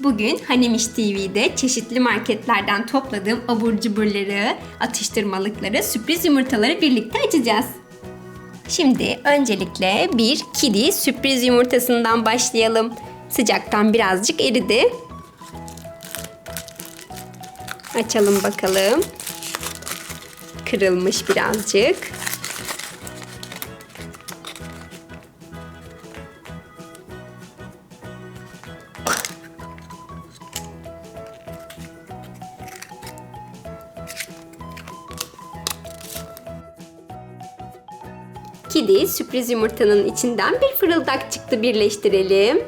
Bugün Hanimiş TV'de çeşitli marketlerden topladığım abur cuburları, atıştırmalıkları, sürpriz yumurtaları birlikte açacağız. Şimdi öncelikle bir kidi sürpriz yumurtasından başlayalım. Sıcaktan birazcık eridi. Açalım bakalım. Kırılmış birazcık. Kidi sürpriz yumurtanın içinden bir fırıldak çıktı birleştirelim.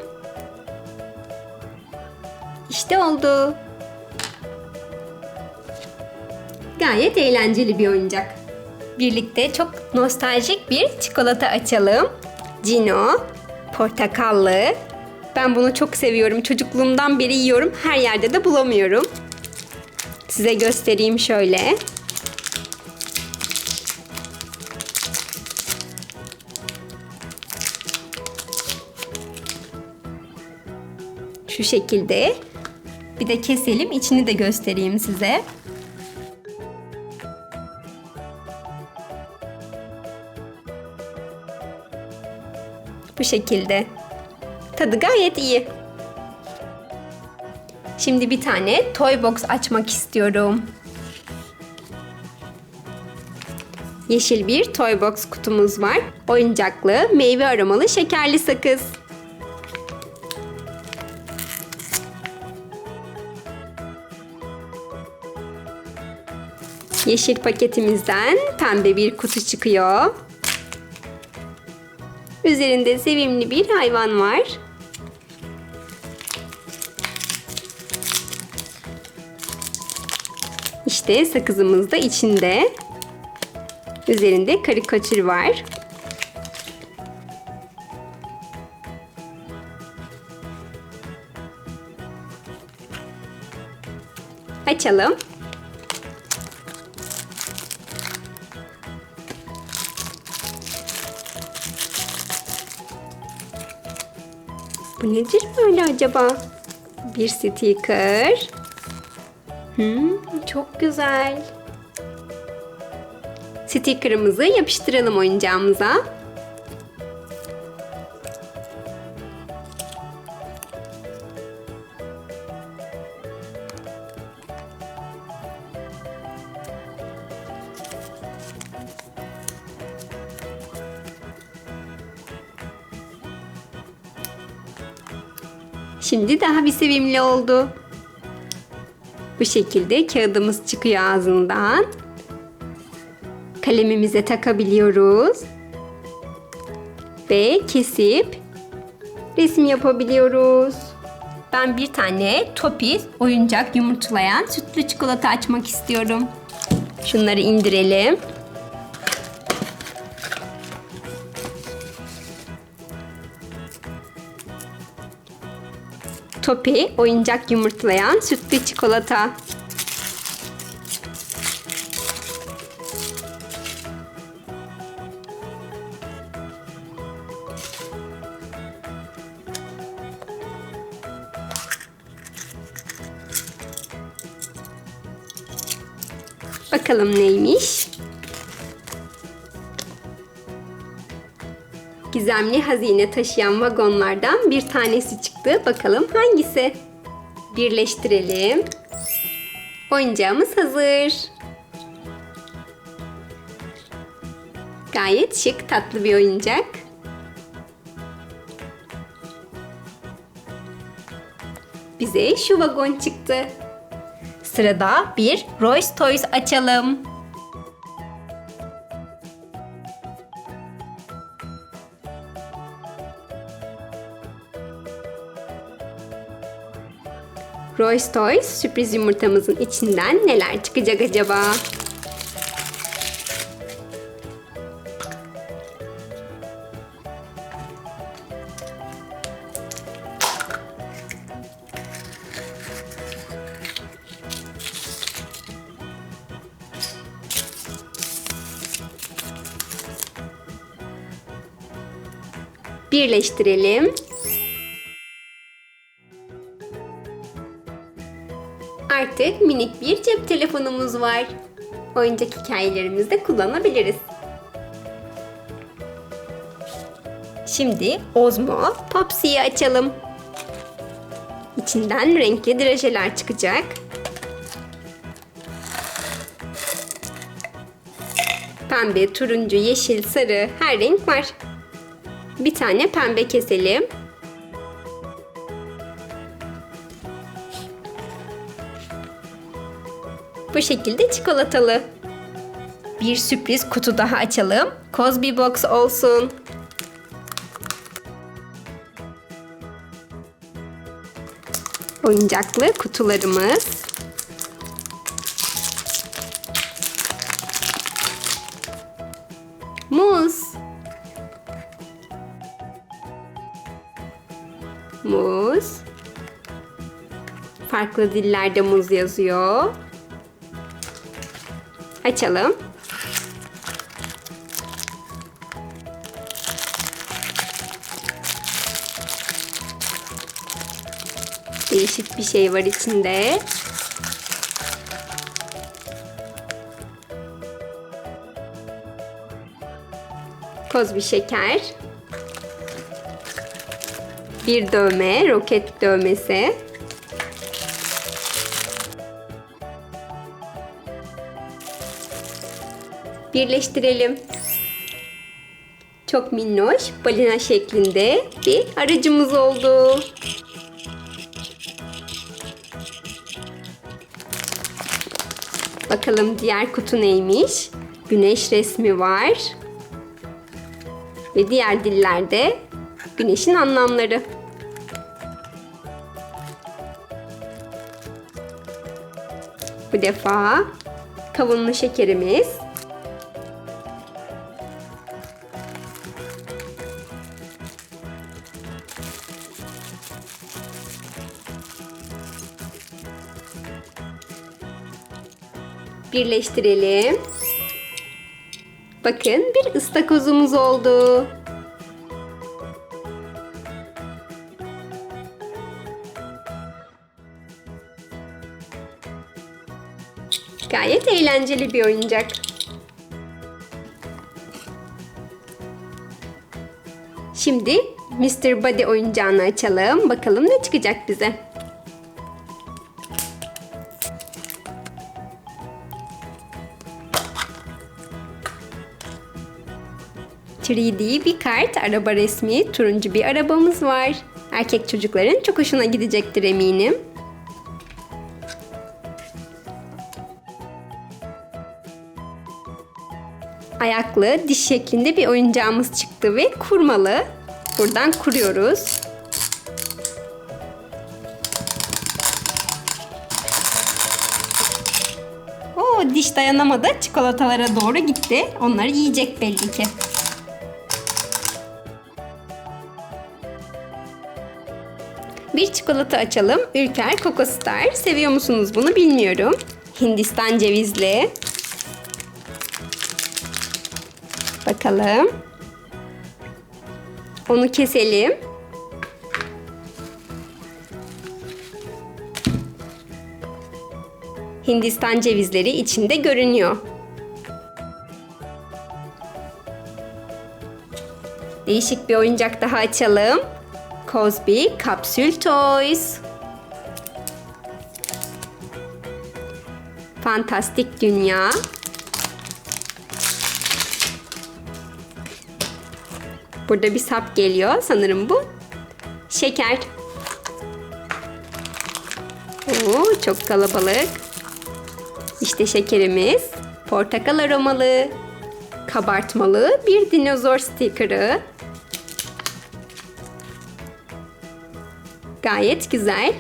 İşte oldu. Gayet eğlenceli bir oyuncak. Birlikte çok nostaljik bir çikolata açalım. Cino, portakallı. Ben bunu çok seviyorum. Çocukluğumdan beri yiyorum. Her yerde de bulamıyorum. Size göstereyim şöyle. Şu şekilde. Bir de keselim. içini de göstereyim size. Bu şekilde. Tadı gayet iyi. Şimdi bir tane toy box açmak istiyorum. Yeşil bir toy box kutumuz var. Oyuncaklı, meyve aromalı şekerli sakız. Yeşil paketimizden pembe bir kutu çıkıyor. Üzerinde sevimli bir hayvan var. İşte sakızımız da içinde. Üzerinde karikatür var. Açalım. Nedir böyle acaba? Bir sticker. Hmm, çok güzel. Sticker'ımızı yapıştıralım oyuncağımıza. Şimdi daha bir sevimli oldu. Bu şekilde kağıdımız çıkıyor ağzından. Kalemimize takabiliyoruz. Ve kesip resim yapabiliyoruz. Ben bir tane Topi oyuncak yumurtlayan sütlü çikolata açmak istiyorum. Şunları indirelim. Topi oyuncak yumurtlayan sütlü çikolata. Bakalım neymiş? Gizemli hazine taşıyan vagonlardan bir tanesi çıktı. Bakalım hangisi? Birleştirelim. Oyuncağımız hazır. Gayet şık, tatlı bir oyuncak. Bize şu vagon çıktı. Sırada bir Royce Toys açalım. Royce Toys sürpriz yumurtamızın içinden neler çıkacak acaba? Birleştirelim. Artık minik bir cep telefonumuz var. Oyuncak hikayelerimizde kullanabiliriz. Şimdi Ozmo Popsi'yi açalım. İçinden renkli drajeler çıkacak. Pembe, turuncu, yeşil, sarı her renk var. Bir tane pembe keselim. Bu şekilde çikolatalı. Bir sürpriz kutu daha açalım. Cosby Box olsun. Oyuncaklı kutularımız. Muz. Muz. Farklı dillerde muz yazıyor. Açalım. Değişik bir şey var içinde. Koz bir şeker. Bir dövme, roket dövmesi. Birleştirelim. Çok minnoş, balina şeklinde bir aracımız oldu. Bakalım diğer kutu neymiş? Güneş resmi var. Ve diğer dillerde güneşin anlamları. Bu defa kavunlu şekerimiz. Birleştirelim. Bakın bir ıstakozumuz oldu. Gayet eğlenceli bir oyuncak. Şimdi Mr. Body oyuncağını açalım. Bakalım ne çıkacak bize. ...3D bir kart, araba resmi, turuncu bir arabamız var. Erkek çocukların çok hoşuna gidecektir eminim. ayaklı diş şeklinde bir oyuncağımız çıktı ve kurmalı. Buradan kuruyoruz. O diş dayanamadı. Çikolatalara doğru gitti. Onları yiyecek belli ki. Çikolata açalım. Ülker Coco Star. Seviyor musunuz bunu bilmiyorum. Hindistan cevizli. Bakalım. Onu keselim. Hindistan cevizleri içinde görünüyor. Değişik bir oyuncak daha açalım. Cosby Kapsül Toys. Fantastik Dünya. Burada bir sap geliyor. Sanırım bu şeker. Oo, çok kalabalık. İşte şekerimiz. Portakal aromalı. Kabartmalı bir dinozor stikeri. Gayet güzel.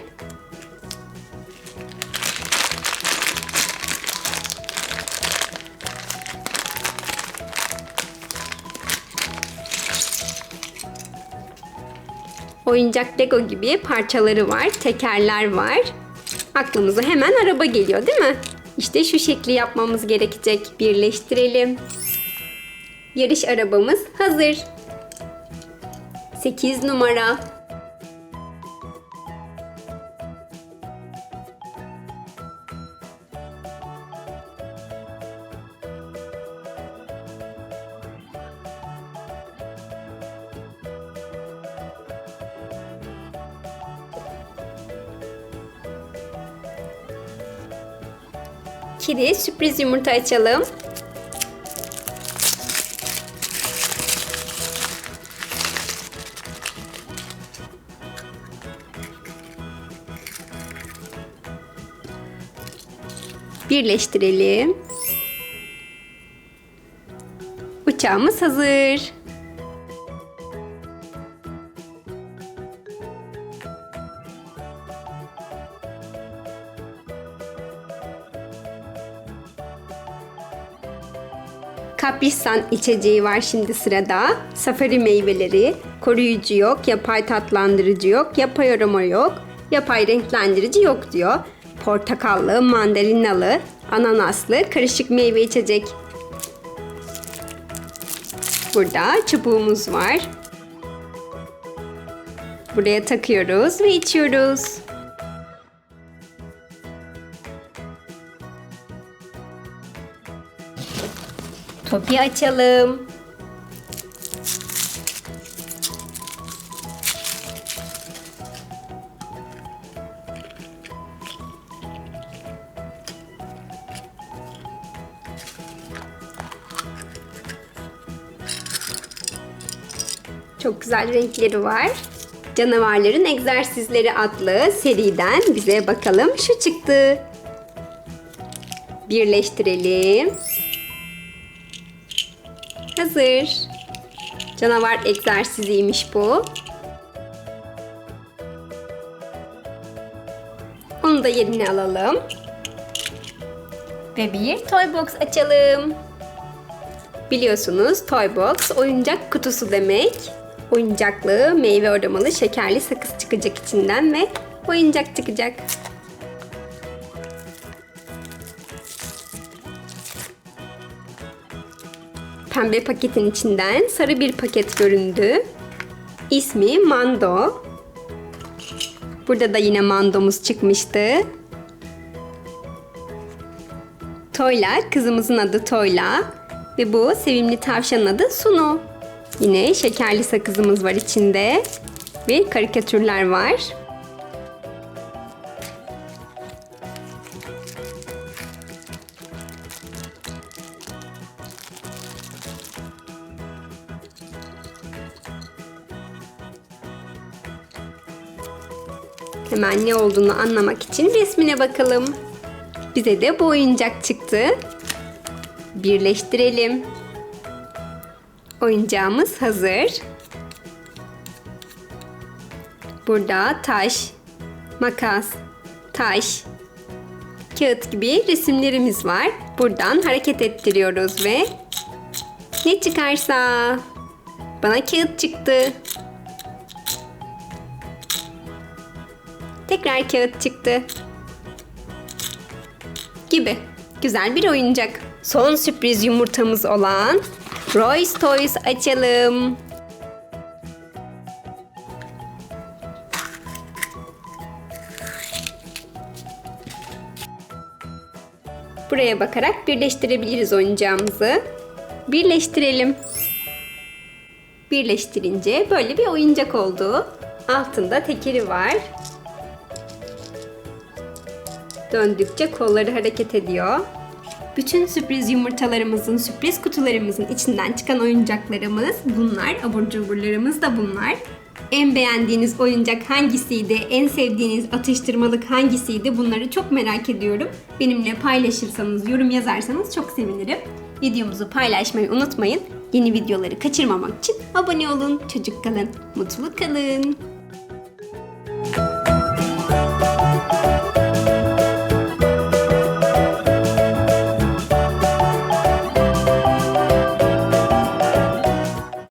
Oyuncak Lego gibi parçaları var, tekerler var. Aklımıza hemen araba geliyor değil mi? İşte şu şekli yapmamız gerekecek. Birleştirelim. Yarış arabamız hazır. 8 numara. İkili sürpriz yumurta açalım. Birleştirelim. Uçağımız hazır. Kapristan içeceği var şimdi sırada. Safari meyveleri, koruyucu yok, yapay tatlandırıcı yok, yapay aroma yok, yapay renklendirici yok diyor. Portakallı, mandalinalı, ananaslı karışık meyve içecek. Burada çubuğumuz var. Buraya takıyoruz ve içiyoruz. Topi açalım. Çok güzel renkleri var. Canavarların Egzersizleri adlı seriden bize bakalım şu çıktı. Birleştirelim. Hazır. Canavar egzersiziymiş bu. Onu da yerine alalım. Ve bir toy box açalım. Biliyorsunuz toy box oyuncak kutusu demek. Oyuncaklı, meyve aromalı, şekerli sakız çıkacak içinden ve oyuncak çıkacak. Pembe paketin içinden sarı bir paket göründü. İsmi Mando. Burada da yine Mando'muz çıkmıştı. Toyla, kızımızın adı Toyla. Ve bu sevimli tavşanın adı Sunu. Yine şekerli sakızımız var içinde. Ve karikatürler var. Hemen ne olduğunu anlamak için resmine bakalım. Bize de bu oyuncak çıktı. Birleştirelim. Oyuncağımız hazır. Burada taş, makas, taş, kağıt gibi resimlerimiz var. Buradan hareket ettiriyoruz ve ne çıkarsa bana kağıt çıktı. Tekrar kağıt çıktı. Gibi. Güzel bir oyuncak. Son sürpriz yumurtamız olan Roy's Toys açalım. Buraya bakarak birleştirebiliriz oyuncağımızı. Birleştirelim. Birleştirince böyle bir oyuncak oldu. Altında tekeri var. Döndükçe kolları hareket ediyor. Bütün sürpriz yumurtalarımızın, sürpriz kutularımızın içinden çıkan oyuncaklarımız bunlar. Abur cuburlarımız da bunlar. En beğendiğiniz oyuncak hangisiydi? En sevdiğiniz atıştırmalık hangisiydi? Bunları çok merak ediyorum. Benimle paylaşırsanız, yorum yazarsanız çok sevinirim. Videomuzu paylaşmayı unutmayın. Yeni videoları kaçırmamak için abone olun. Çocuk kalın, mutlu kalın.